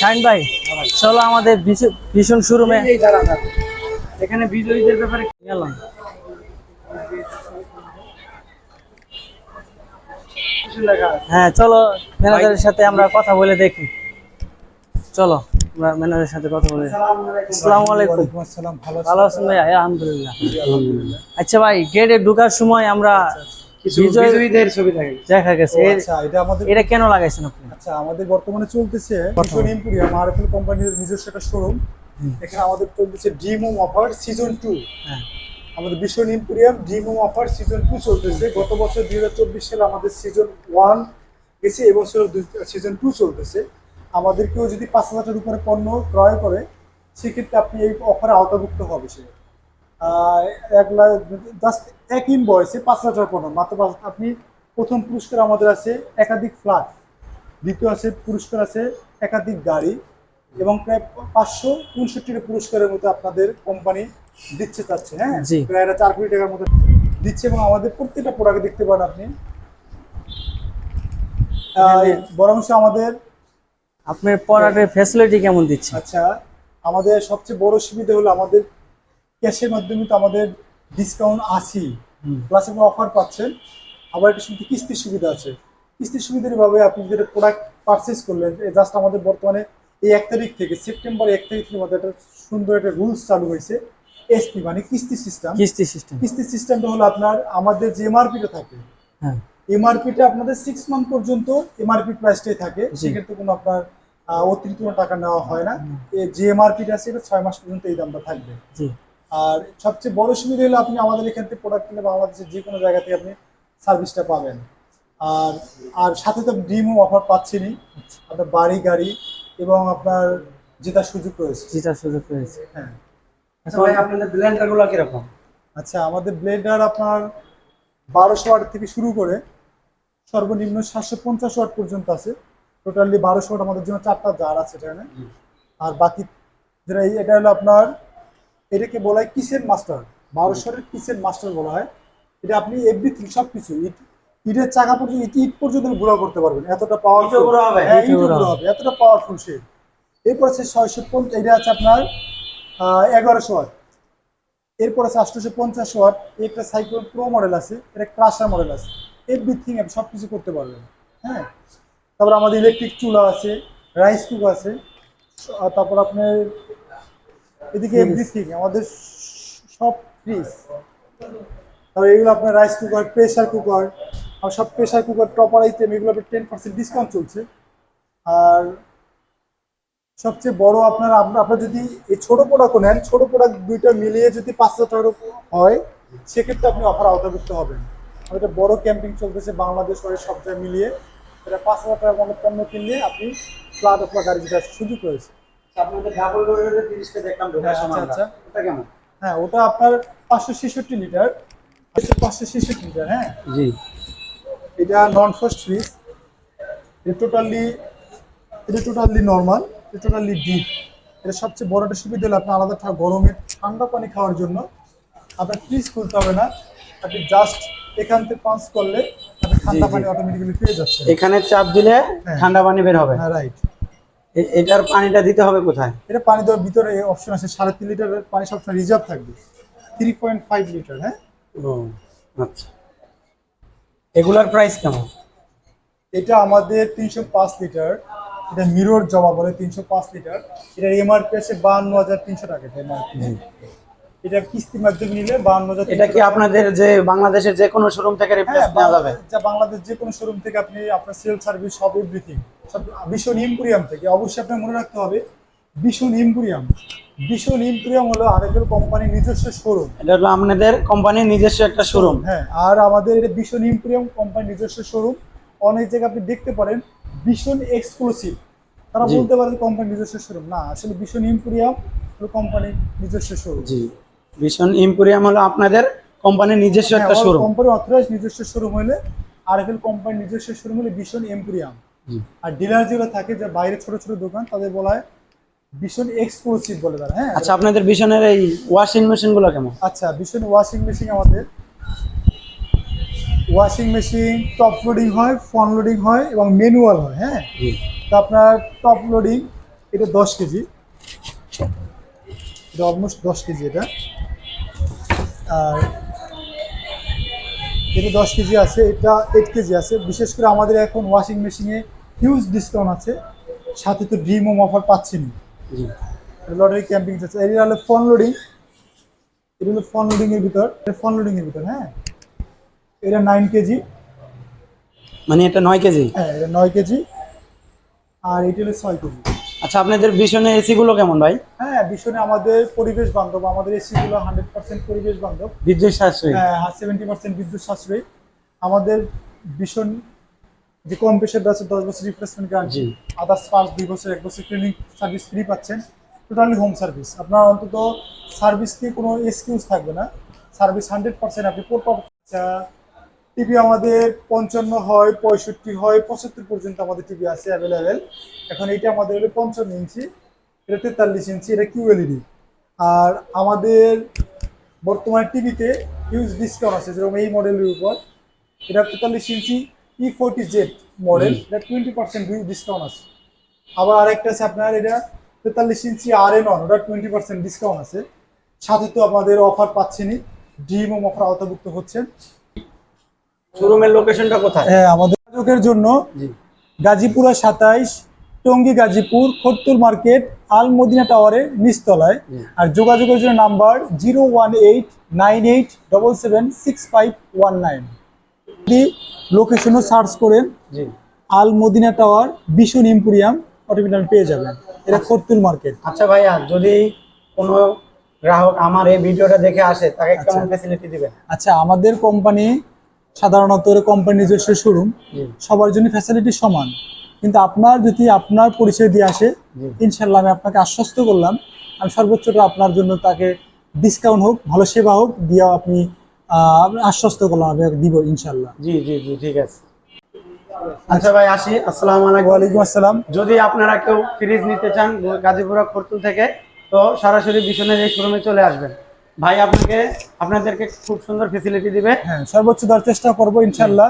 ভাই চলো আমাদের ভীষণ- শোরুমে। এখানে বিজয়ীদের ব্যাপারে গেলাম হ্যাঁ চলো ম্যানেজারের সাথে আমরা কথা বলে দেখি। চলো আমরা ম্যানেজারের সাথে কথা বলে আসসালামু আলাইকুম। ভালো ভালো আছেন ভাই? আলহামদুলিল্লাহ। আচ্ছা ভাই গেটে ঢোকার সময় আমরা দেখা গেছে। আচ্ছা এটা আমাদের কেন লাগাইছেন আপনি? আচ্ছা আমাদের বর্তমানে চলতেছে ভীষণ ইম্পোরিয়াম আরএফএল কোম্পানির নিজস্ব একটা শোরুম এখানে আমাদের চলতেছে অফার সিজন টু আমাদের ভীষণ ইম্পোরিয়াম ড্রিমোম অফার সিজন টু চলতেছে। গত বছর দুই হাজার চব্বিশ সালে আমাদের সিজন ওয়ান গেছে এবছর সিজন টু চলতেছে। আমাদের কেউ যদি পাঁচ হাজারের উপরে পণ্য ক্রয় করে সেক্ষেত্রে আপনি এই অফারে আওতাভুক্ত হবে সে। আহ, এক লাখ জাস্ট এক ইনভয়েসে পাঁচ হাজার টাকা পণ্য। মাত্র পাঁচ- আপনি প্রথম পুরস্কার আমাদের আছে একাধিক ফ্ল্যাট দ্বিতীয় আছে পুরস্কার আছে একাধিক গাড়ি। এবং প্রায় পাঁচশো উনষট্টিটা পুরস্কারের মতো আপনাদের কোম্পানি দিচ্ছে চাচ্ছে হ্যাঁ। প্রায় এটা চার কোটি টাকার মতো দিচ্ছে এবং আমাদের প্রত্যেকটা প্রোডাক্ট দেখতে পান আপনি। বরঞ্চ আমাদের আপনার পড়াটের ফ্যাসিলিটি কেমন দিচ্ছে? আচ্ছা আমাদের সবচেয়ে বড় সুবিধা হলো আমাদের ক্যাশের মাধ্যমে তো আমাদের ডিসকাউন্ট আছি হুম। প্লাস আপনি অফার পাচ্ছেন আবার একটা শুনতে কিস্তির সুবিধা আছে। কিস্তির সুবিধার ভাবে আপনি যদি প্রোডাক্ট পারচেস করলেন জাস্ট আমাদের বর্তমানে এই এক তারিখ থেকে সেপ্টেম্বর এক তারিখ থেকে আমাদের একটা সুন্দর একটা রুলস চালু হয়েছে এসপি মানে কিস্তি সিস্টেম কিস্তি সিস্টেম কিস্তি সিস্টেমটা হলো আপনার আমাদের যে এমআরপিটা থাকে হ্যাঁ। এমআরপিটা আপনাদের সিক্স মান্থ পর্যন্ত এমআরপি প্রাইসটাই থাকে। সেক্ষেত্রে কোনো আপনার অতিরিক্ত টাকা নেওয়া হয় না। যে এমআরপিটা আছে এটা ছয় মাস পর্যন্ত এই দামটা থাকবে। জি। আর সবচেয়ে বড় সুবিধা হলো আপনি আমাদের এখান থেকে প্রোডাক্ট কিনে বাংলাদেশের যে কোনো জায়গা থেকে আপনি সার্ভিসটা পাবেন। আর আর সাথে তো ডিমও অফার পাচ্ছেনই আপনার বাড়ি গাড়ি এবং আপনার জেতার সুযোগ রয়েছে। জিতার সুযোগ রয়েছে। হ্যাঁ। আচ্ছা ভাই আপনাদের ব্লেন্ডারগুলো কীরকম? আচ্ছা আমাদের ব্লেন্ডার আপনার বারোশো ওয়াট থেকে শুরু করে সর্বনিম্ন সাতশো পঞ্চাশ ওয়াট পর্যন্ত আছে। টোটালি বারোশো ওয়াট আমাদের জন্য চারটা জার আছে এখানে। আর বাকি যেটা এটা হলো আপনার এটাকে বলা হয় কিচেন মাস্টার? বারোশোরের কিচেন মাস্টার বলা হয়? এটা আপনি এভরিথিং সব কিছু ইট ইটের চাকা পর্যন্ত ইট ইট পর্যন্ত গুঁড়ো করতে পারবেন। এতটা পাওয়ারফুল হবে? হ্যাঁ হবে। এতটা পাওয়ারফুল সে। এরপর আছে ছয়শো পঞ্চাশ এটা আছে আপনার এগারোশো ওয়াট। এরপর আছে আটশোশো পঞ্চাশ ওয়াট। একটা সাইকেল প্রো মডেল আছে এটা ক্রাশার মডেল আছে। এভরিথিং আপনি সব কিছু করতে পারবেন। হ্যাঁ? তারপর আমাদের ইলেকট্রিক চুলা আছে রাইস কুকার আছে। তারপর আপনার এদিকে। এভরিথিং আমাদের সব ফ্রিজ তারপর এগুলো আপনার রাইস কুকার প্রেসার কুকার আর সব প্রেসার কুকার টপার আইটেম এগুলো আপনার টেন পার্সেন্ট ডিসকাউন্ট চলছে। আর সবচেয়ে বড় আপনার আপ- আপনার যদি এই ছোট প্রোডাক্টও নেন ছোট প্রোডাক্ট দুইটা মিলিয়ে যদি পাঁচ হাজার টাকার হয় সেক্ষেত্রে আপনি অফার আওতাভুক্ত হবেন আর এটা বড় ক্যাম্পিং চলতেছে বাংলাদেশ শহরে সব জায়গায় মিলিয়ে। এটা পাঁচ হাজার টাকার মতো পণ্য কিনলে আপনি ফ্ল্যাট অথবা গাড়ি যেটা সুযোগ রয়েছে। আপনাদের ডাবল ডোরের তিরিশটা দেখলাম ঢোকার সময় আচ্ছা, ওটা কেমন? হ্যাঁ ওটা আপনার পাঁচশো ছেষট্টি লিটার। পাঁচশো ছেষট্টি লিটার হ্যাঁ? জি। এটা নন ফার্স্ট এটা টোটালি এটা টোটালি নর্মাল এটা টোটালি ডিপ এটা সবচেয়ে বড় একটা সুবিধা হলো আপনি আলাদা গরমে ঠান্ডা পানি খাওয়ার জন্য আপনার ফ্রিজ খুলতে হবে না। আপনি জাস্ট এখান থেকে পাঞ্চ করলে আপনি ঠান্ডা পানি অটোমেটিক্যালি পেয়ে যাচ্ছেন এখানে চাপ দিলে হ্যাঁ। ঠান্ডা পানি বের হবে। হ্যাঁ রাইট এটার পানিটা দিতে হবে কোথায়? এটা পানি দেওয়ার ভিতরে অপশন আছে সাড়ে তিন লিটারের পানি সবসময় রিজার্ভ থাকবে। থ্রি পয়েন্ট ফাইভ লিটার হ্যাঁ? ও আচ্ছা। এগুলার প্রাইস কেমন? এটা আমাদের তিনশো পাঁচ লিটার এটা মিরর জমা বলে তিনশো পাঁচ লিটার এটা এমআরপি আছে বাহান্ন হাজার তিনশো টাকা এমআরপি এটা কিস্তির মাধ্যমে নিলে বাহান্ন হাজার এটা কি আপনাদের যে বাংলাদেশের যে কোনো শোরুম থেকে রিপ্লেস হ্যাঁ নেওয়া যাবে? যা বাংলাদেশ যে কোনো শোরুম থেকে আপনি আপনার সেল সার্ভিস সব এভরিথিং সব ভীষণ ইম্পুরিয়াম থেকে। অবশ্যই আপনার মনে রাখতে হবে ভীষণ ইম্পুরিয়াম ভীষণ ইম্পুরিয়াম হলো আরেকের কোম্পানির নিজস্ব শোরুম এটা হলো আপনাদের কোম্পানির নিজস্ব একটা শোরুম হ্যাঁ আর আমাদের এটা ভীষণ ইম্পুরিয়াম কোম্পানির নিজস্ব শোরুম অনেক জায়গায় আপনি দেখতে পারেন ভীষণ এক্সক্লুসিভ তারা। বলতে পারে কোম্পানির নিজস্ব শোরুম না আসলে ভীষণ ইম্পুরিয়াম হলো কোম্পানির নিজস্ব শোরুম জি। ভীষণ ইম্পোরিয়াম হলো আপনাদের কোম্পানির নিজস্ব একটা শোরুম কোম্পানি অথরাইজ নিজস্ব শোরুম হলে আরএফএল কোম্পানির নিজস্ব শোরুম হলে ভীষণ এম্পুরিয়াম জি। আর ডিলার যেগুলো থাকে যে বাইরে ছোট ছোট দোকান তাদের বলা হয় ভীষণ এক্সক্লুসিভ বলে তারা হ্যাঁ? আচ্ছা আপনাদের ভীষণের এই ওয়াশিং মেশিনগুলো কেমন? আচ্ছা ভীষণ ওয়াশিং মেশিন আমাদের ওয়াশিং মেশিন টপ লোডিং হয় ফন লোডিং হয় এবং ম্যানুয়াল হয় হ্যাঁ? তো আপনার টপ লোডিং এটা দশ কেজি। এটা অলমোস্ট দশ কেজি এটা। আর এটা দশ কেজি আছে এটা এইট কেজি আছে। বিশেষ করে আমাদের এখন ওয়াশিং মেশিনে হিউজ ডিসকাউন্ট আছে। সাথে তো ড্রিম হোম অফার পাচ্ছেন। না লটারি ক্যাম্পিং যাচ্ছে এটা হলো ফোন লোডিং এটা হলো ফোন লোডিং এর ভিতর। এটা ফোন লোডিং এর ভিতর হ্যাঁ? এটা নাইন কেজি। মানে এটা নয় কেজি? হ্যাঁ এটা নয় কেজি। আর এটা হলো ছয় কেজি। আচ্ছা আপনাদের ভীষণে এসি গুলো কেমন ভাই? হ্যাঁ ভীষণে আমাদের পরিবেশ বান্ধব আমাদের এসি গুলো হান্ড্রেড পার্সেন্ট পরিবেশ বান্ধব। বিদ্যুৎ সাশ্রয়ী। হ্যাঁ সেভেন্টি পার্সেন্ট বিদ্যুৎ সাশ্রয়ী। আমাদের ভীষণ যে কম্প্রেসারটা আছে দশ বছর রিপ্লেসমেন্ট গ্যারান্টি আদার্স পাঁচ দুই বছর এক বছর ক্লিনিং সার্ভিস ফ্রি পাচ্ছেন। টোটালি হোম সার্ভিস আপনার অন্তত সার্ভিস নিয়ে কোনো এক্সকিউজ থাকবে না। সার্ভিস হান্ড্রেড পার্সেন্ট আপনি পর আচ্ছা টিভি আমাদের পঞ্চান্ন হয় পঁয়ষট্টি হয় পঁচাত্তর পর্যন্ত আমাদের টিভি আছে অ্যাভেলেবেল এখন এইটা আমাদের হলো পঞ্চান্ন ইঞ্চি এটা তেতাল্লিশ ইঞ্চি এটা কিউএলইডি আর আমাদের বর্তমানে টিভিতে হিউজ ডিসকাউন্ট আছে যেরকম এই মডেলের উপর। এটা তেতাল্লিশ inch E forty Z model এটা টোয়েন্টি পার্সেন্ট ডিসকাউন্ট আছে। আবার আরেকটা আছে আপনার এটা তেতাল্লিশ ইঞ্চি আর এন ওটা টোয়েন্টি পার্সেন্ট ডিসকাউন্ট আছে। সাথে তো আমাদের অফার পাচ্ছেনই ডিএম অফার আওতাভুক্ত হচ্ছেন। শোরুমের লোকেশনটা কোথায়? হ্যাঁ আমাদের যোগাযোগের জন্য গাজীপুরা সাতাইশ টঙ্গী গাজীপুর খত্তুর মার্কেট আল মদিনা টাওয়ারের নিচতলায়। আর যোগাযোগের জন্য number zero one eight nine eight double seven six five one nine. লোকেশনও search করেন Al Madina tower Bishon emporium automatic পেয়ে যাবেন। এটা খত্তুর মার্কেট। আচ্ছা ভাইয়া যদি কোনো গ্রাহক আমার এই ভিডিওটা দেখে আসে তাকে কেমন আচ্ছা। ফ্যাসিলিটি দিবেন? আচ্ছা আমাদের কোম্পানি সাধারণত কোম্পানি নিজস্ব শোরুম সবার জন্য ফ্যাসিলিটি সমান। কিন্তু আপনার যদি আপনার পরিচয় দিয়ে আসে ইনশাল্লাহ আমি আপনাকে আশ্বস্ত করলাম। আমি সর্বোচ্চটা আপনার জন্য তাকে ডিসকাউন্ট হোক ভালো সেবা হোক দিয়ে আপনি আশ্বস্ত করলাম আমি দিব ইনশাল্লাহ। জি জি জি ঠিক আছে। আচ্ছা। ভাই আসি। আসসালাম আলাইকুম। ওয়ালাইকুম আসসালাম। যদি আপনারা কেউ ফ্রিজ নিতে চান গাজীপুরা খরতুল থেকে তো সরাসরি বিশনের এই শোরুমে চলে আসবেন। ভাই আপনাকে আপনাদেরকে খুব সুন্দর ফেসিলিটি দিবে। হ্যাঁ সর্বোচ্চ দেওয়ার চেষ্টা করব ইনশাল্লাহ